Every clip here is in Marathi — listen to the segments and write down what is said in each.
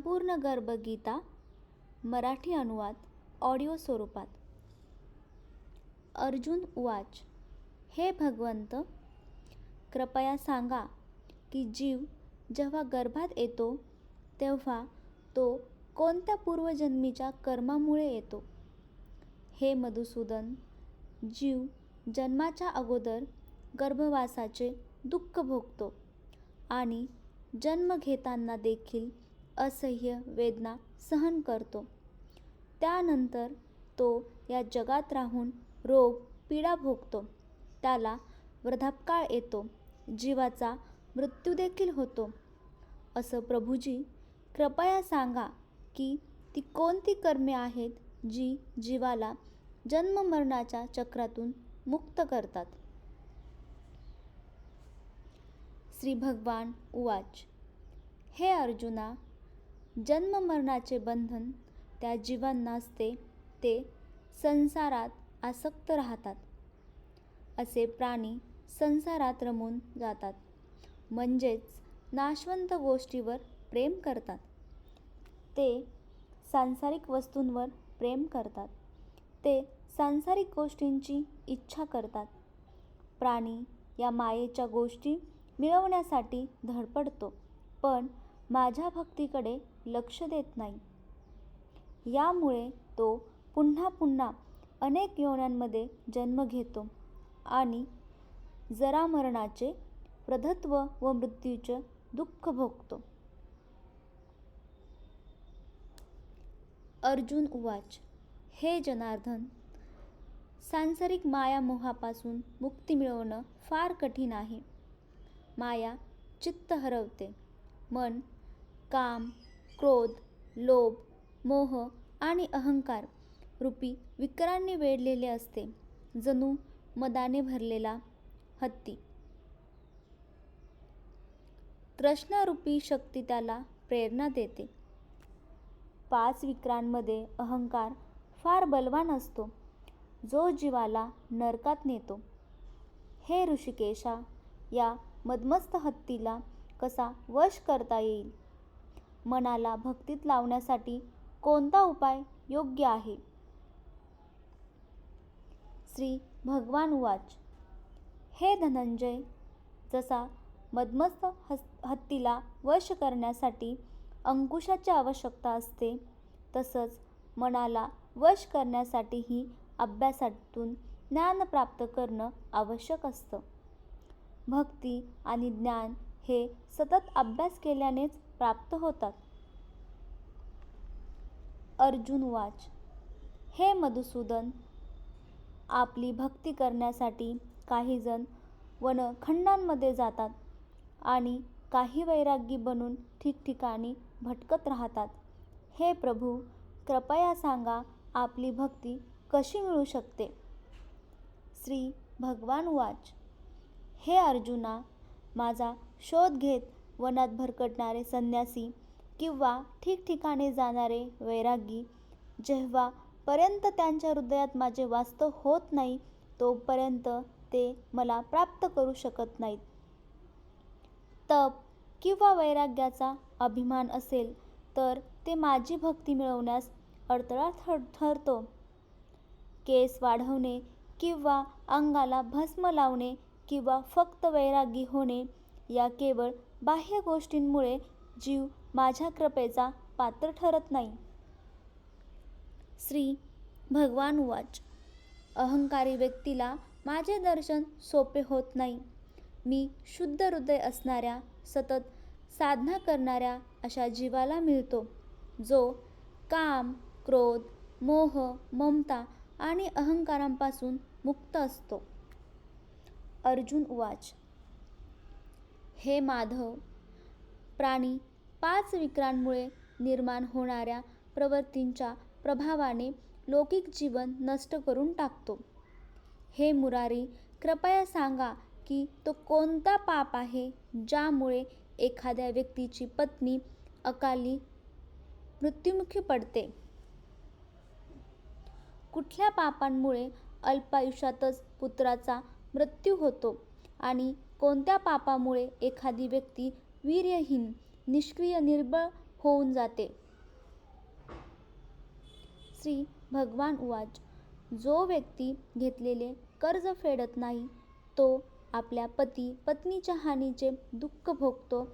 संपूर्ण गर्भगीता मराठी अनुवाद ऑडिओ स्वरूपात. अर्जुन उवाच हे भगवंत कृपया सांगा की जीव जेव्हा गर्भात येतो तेव्हा तो कोणत्या पूर्वजन्मीच्या कर्मामुळे येतो? हे मधुसूदन जीव जन्माच्या अगोदर गर्भवासाचे दुःख भोगतो आणि जन्म घेताना देखील असह्य वेदना सहन करतो. त्यानंतर तो या जगात राहून रोग पीडा भोगतो. त्याला वृद्धापकाळ येतो. जीवाचा मृत्यूदेखील होतो. असं प्रभूजी कृपया सांगा की ती कोणती कर्मे आहेत जी जीवाला जन्ममरणाच्या चक्रातून मुक्त करतात? श्री भगवान उवाच. हे अर्जुना जन्ममरणाचे बंधन त्या जीवांना असते ते संसारात आसक्त राहतात. असे प्राणी संसारात रमून जातात. म्हणजेच नाशवंत गोष्टीवर प्रेम करतात. ते सांसारिक वस्तूंवर प्रेम करतात. ते सांसारिक गोष्टींची इच्छा करतात. प्राणी या मायेच्या गोष्टी मिळवण्यासाठी धडपडतो. पण माझ्या भक्तीकडे लक्ष देत नाही. यामुळे तो पुन्हा पुन्हा अनेक योन्यांमध्ये जन्म घेतो आणि जरामरणाचे प्रधत्व व मृत्यूचे दुःख भोगतो. अर्जुन उवाच हे जनार्दन सांसारिक मायामोहापासून मुक्ती मिळवणं फार कठीण आहे. माया चित्त हरवते. मन काम क्रोध लोभ मोह आणि अहंकार रूपी विकारांनी वेढलेले असते. जणू मदाने भरलेला हत्ती. तृष्णारूपी शक्ती त्याला प्रेरणा देते. पाच विकारांमध्ये अहंकार फार बलवान असतो. जो जीवाला नरकात नेतो. हे ऋषिकेशा या मदमस्त हत्तीला कसा वश करता येईल? मनाला भक्तीत लावण्यासाठी कोणता उपाय योग्य आहे? श्री भगवान उवाच. हे धनंजय जसा मदमस्त हस हत्तीला वश करण्यासाठी अंकुशाची आवश्यकता असते तसंच मनाला वश करण्यासाठीही अभ्यासातून ज्ञान प्राप्त करणं आवश्यक असतं. भक्ती आणि ज्ञान हे सतत अभ्यास केल्यानेच प्राप्त होतात. अर्जुन वाच. हे मधुसूदन आपली भक्ती करण्यासाठी काहीजण वनखंडांमध्ये जातात आणि काही वैरागी बनून ठिकठिकाणी भटकत राहतात. हे प्रभू कृपया सांगा आपली भक्ती कशी मिळू शकते? श्री भगवान वाच. हे अर्जुना माझा शोध घेत वनात भरकटणारे संन्यासी किंवा ठिकठिकाणी जाणारे वैरागी जेव्हापर्यंत त्यांच्या हृदयात माझे वास्तव होत नाही तोपर्यंत ते मला प्राप्त करू शकत नाहीत. तप किंवा वैराग्याचा अभिमान असेल तर ते माझी भक्ती मिळवण्यास अडथळा ठर ठरतो. केस वाढवणे किंवा अंगाला भस्म लावणे किंवा फक्त वैरागी होणे या केवळ बाह्य गोष्टींमुळे जीव माझ्या कृपेचा पात्र ठरत नाही. श्री भगवान उवाच. अहंकारी व्यक्तीला माझे दर्शन सोपे होत नाही. मी शुद्ध हृदय असणाऱ्या सतत साधना करणाऱ्या अशा जीवाला मिळतो जो काम क्रोध मोह ममता आणि अहंकारांपासून मुक्त असतो. अर्जुन उवाच. हे माधव प्राणी पाच विकारांमुळे निर्माण होणाऱ्या प्रवृत्तींच्या प्रभावाने लौकिक जीवन नष्ट करून टाकतो. हे मुरारी कृपया सांगा की तो कोणता पाप आहे ज्यामुळे एखाद्या व्यक्तीची पत्नी अकाली मृत्युमुखी पडते? कुठल्या पापांमुळे अल्पायुष्यातच पुत्राचा मृत्यू होतो आणि कोणत्या पापामुळे एखादी व्यक्ती वीर्यहीन निष्क्रिय निर्बळ होऊन जाते? श्री भगवान उवाच. जो व्यक्ती घेतलेले कर्ज फेडत नाही तो आपल्या पती पत्नीच्या हानीचे दुःख भोगतो.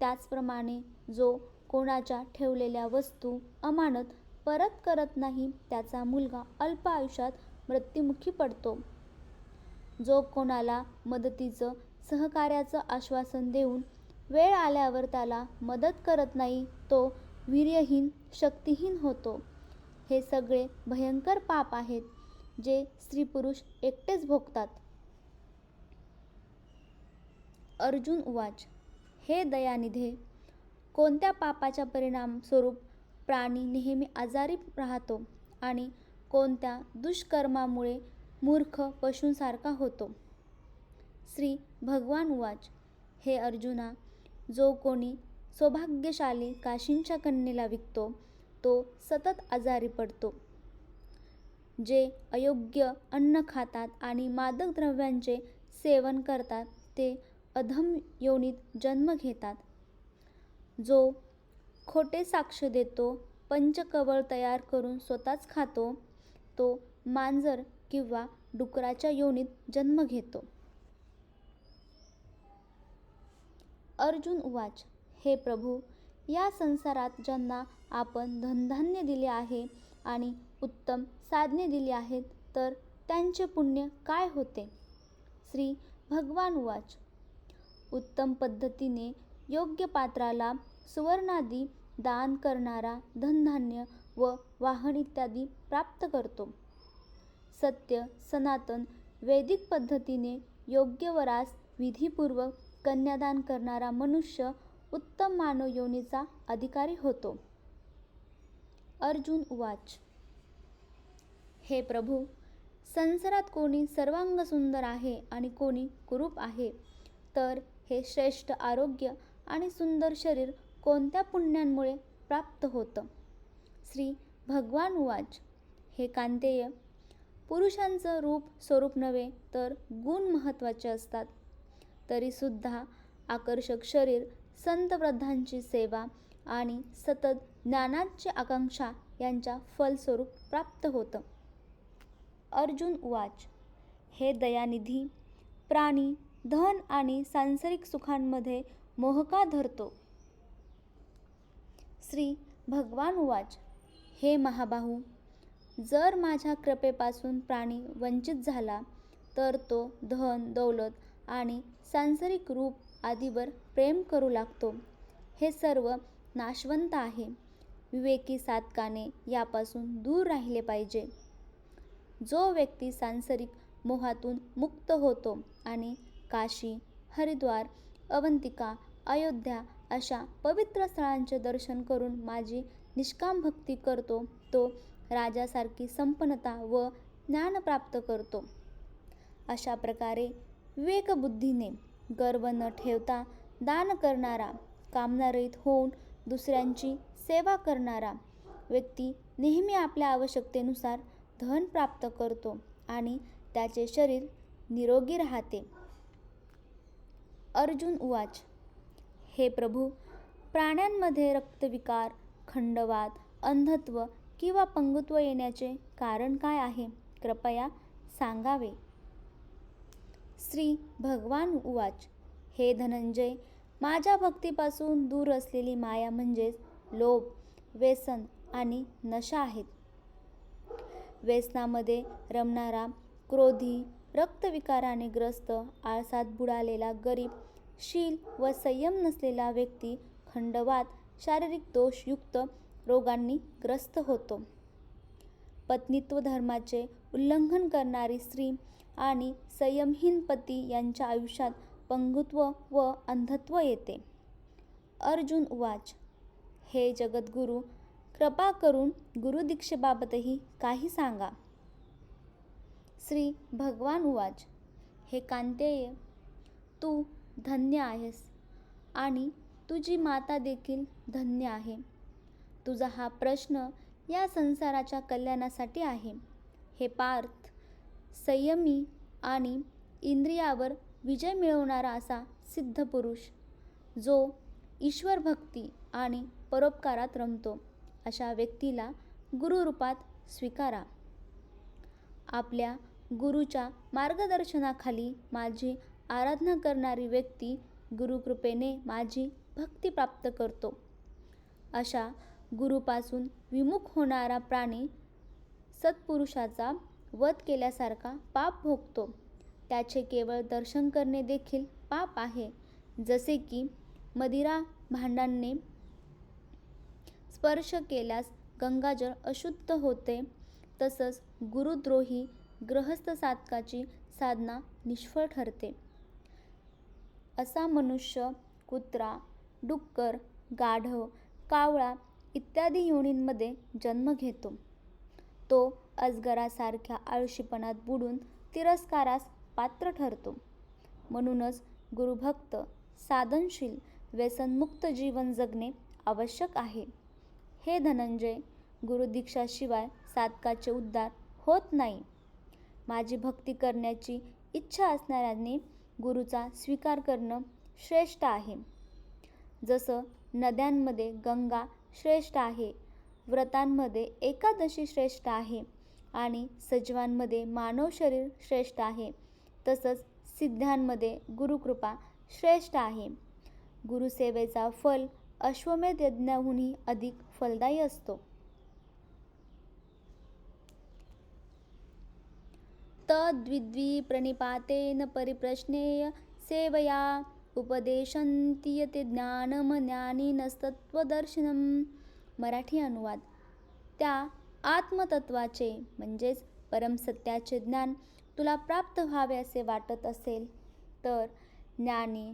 त्याचप्रमाणे जो कोणाच्या ठेवलेल्या वस्तू अमानत परत करत नाही त्याचा मुलगा अल्प आयुष्यात मृत्युमुखी पडतो. जो कोणाला मदतीचं सहकार्याचं आश्वासन देऊन वेळ आल्यावर त्याला मदत करत नाही तो वीर्यहीन शक्तिहीन होतो. हे सगळे भयंकर पाप आहेत जे स्त्री पुरुष एकटेच भोगतात. अर्जुन उवाच हे दयानिधे कोणत्या पापाच्या परिणामस्वरूप प्राणी नेहमी आजारी राहतो आणि कोणत्या दुष्कर्मामुळे मूर्ख पशूंसारखा होतो? श्री भगवान उवाच. हे अर्जुना जो कोणी सौभाग्यशाली काशींच्या कन्येला विकतो तो सतत आजारी पडतो. जे अयोग्य अन्न खातात आणि मादक द्रव्यांचे सेवन करतात ते अधम योनीत जन्म घेतात. जो खोटे साक्ष देतो पंचकवळ तयार करून स्वतःच खातो तो मांजर किंवा डुकराच्या योनीत जन्म घेतो. अर्जुन उवाच हे प्रभू या संसारात ज्यांना आपण धनधान्य दिले आहे आणि उत्तम साधने दिली आहेत तर त्यांचे पुण्य काय होते? श्री भगवान उवाच उत्तम पद्धतीने योग्य पात्राला सुवर्णादी दान करणारा धनधान्य व वाहन इत्यादी प्राप्त करतो. सत्य सनातन वैदिक पद्धतीने योग्य वरास विधीपूर्वक कन्यादान करणारा मनुष्य उत्तम मानव योनीचा अधिकारी होतो. अर्जुन उवाच. हे प्रभू संसारात कोणी सर्वांग सुंदर आहे आणि कोणी कुरूप आहे तर हे श्रेष्ठ आरोग्य आणि सुंदर शरीर कोणत्या पुण्यांमुळे प्राप्त होतं? श्री भगवान उवाच. हे कांतेय पुरुषांचं रूप स्वरूप नव्हे तर गुण महत्त्वाचे असतात. तरीसुद्धा आकर्षक शरीर संतवृद्धांची सेवा आणि सतत ज्ञानाची आकांक्षा यांच्या फलस्वरूप प्राप्त होतं. अर्जुन उवाच हे दयानिधी प्राणी धन आणि सांसारिक सुखांमध्ये मोहका धरतो. श्री भगवान उवाच हे महाबाहू जर माझ्या कृपेपासून प्राणी वंचित झाला तर तो धन दौलत आणि सांसारिक रूप आदीवर प्रेम करू लागतो. हे सर्व नाशवंत आहे. विवेकी साधकाने यापासून दूर राहिले पाहिजे. जो व्यक्ती सांसारिक मोहातून मुक्त होतो आणि काशी हरिद्वार अवंतिका अयोध्या अशा पवित्र स्थळांचे दर्शन करून माझी निष्काम भक्ती करतो तो राजासारखी संपन्नता व ज्ञान प्राप्त करतो. अशा प्रकारे विवेकबुद्धीने गर्व न ठेवता दान करणारा कामनारहित होऊन दुसऱ्यांची सेवा करणारा व्यक्ती नेहमी आपल्या आवश्यकतेनुसार धन प्राप्त करतो आणि त्याचे शरीर निरोगी राहते. अर्जुन उवाच हे प्रभू प्राण्यांमध्ये रक्तविकार खंडवाद अंधत्व किंवा पंगुत्व येण्याचे कारण काय आहे? कृपया सांगावे. श्री भगवान उवाच. हे धनंजय माझ्या भक्तीपासून दूर असलेली माया म्हणजेच लोभ व्यसन आणि नशा आहेत. व्यसनामध्ये रमणारा क्रोधी रक्तविकाराने ग्रस्त आळसात बुडालेला गरीब शील व संयम नसलेला व्यक्ती खंडवात शारीरिक दोषयुक्त रोगांनी ग्रस्त होतो. पत्नीत्व धर्माचे उल्लंघन करणारी स्त्री आणि संयमहीन पती यांच्या आयुष्यात पंगुत्व व अंधत्व येते. अर्जुन उवाच हे जगद्गुरू कृपा करून गुरुदीक्षेबाबतही काही सांगा. श्री भगवान उवाच हे कांतेय तू धन्य आहेस आणि तुझी माता देखील धन्य आहे. तुझा हा प्रश्न या संसाराच्या कल्याणासाठी आहे. हे पार्थ संयमी आणि इंद्रियावर विजय मिळवणारा असा सिद्ध पुरुष जो ईश्वर भक्ती आणि परोपकारात रमतो अशा व्यक्तीला गुरुरूपात स्वीकारा. आपल्या गुरुच्या मार्गदर्शनाखाली माझी आराधना करणारी व्यक्ती गुरुकृपेने माझी भक्ती प्राप्त करतो. अशा गुरुपासून विमुख होणारा प्राणी सत्पुरुषाचा वध केल्यासारखा पाप भोगतो. त्याचे केवळ दर्शन करणे देखील पाप आहे. जसे की मदिरा भांडांने स्पर्श केल्यास गंगाजळ अशुद्ध होते तसंच गुरुद्रोही ग्रहस्थ साधकाची साधना निष्फळ ठरते. असा मनुष्य कुत्रा डुक्कर गाढव कावळा इत्यादी योनींमध्ये जन्म घेतो. तो अजगरासारख्या आळशीपणात बुडून तिरस्कारास पात्र ठरतो. म्हणूनच गुरुभक्त साधनशील व्यसनमुक्त जीवन जगणे आवश्यक आहे. हे धनंजय गुरुदीक्षाशिवाय साधकाचे उद्धार होत नाही. माझी भक्ती करण्याची इच्छा असणाऱ्यांनी गुरुचा स्वीकार करणं श्रेष्ठ आहे. जसं नद्यांमध्ये गंगा श्रेष्ठ आहे व्रतांमध्ये एकादशी श्रेष्ठ आहे आणि सजीवांमध्ये मानव शरीर श्रेष्ठ आहे. तसंच सिद्धांमध्ये गुरुकृपा श्रेष्ठ आहे. गुरुसेवेचा फल अश्वमेध यज्ञाहूनही अधिक फलदायी असतो. तद्विद्वी प्रणिपातेन परिप्रश्नेय सेवया उपदेशन्ति यते नस्तत्वदर्शनम मराठी अनुवाद. त्या आत्मतत्वाचे म्हणजेच परमसत्याचे ज्ञान तुला प्राप्त व्हावे असे वाटत असेल तर ज्ञानी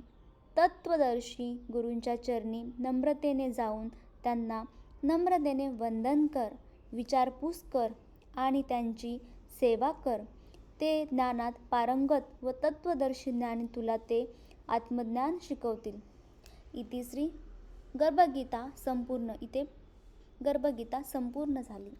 तत्त्वदर्शी गुरूंच्या चरणी नम्रतेने जाऊन त्यांना नम्रतेने वंदन कर विचारपूस कर आणि त्यांची सेवा कर. ते ज्ञानात पारंगत व तत्त्वदर्शी ज्ञानी तुला ते आत्मज्ञान शिकवतील. इतिश्री गर्भगीता संपूर्ण इथे गर्भगीता संपूर्ण झाली.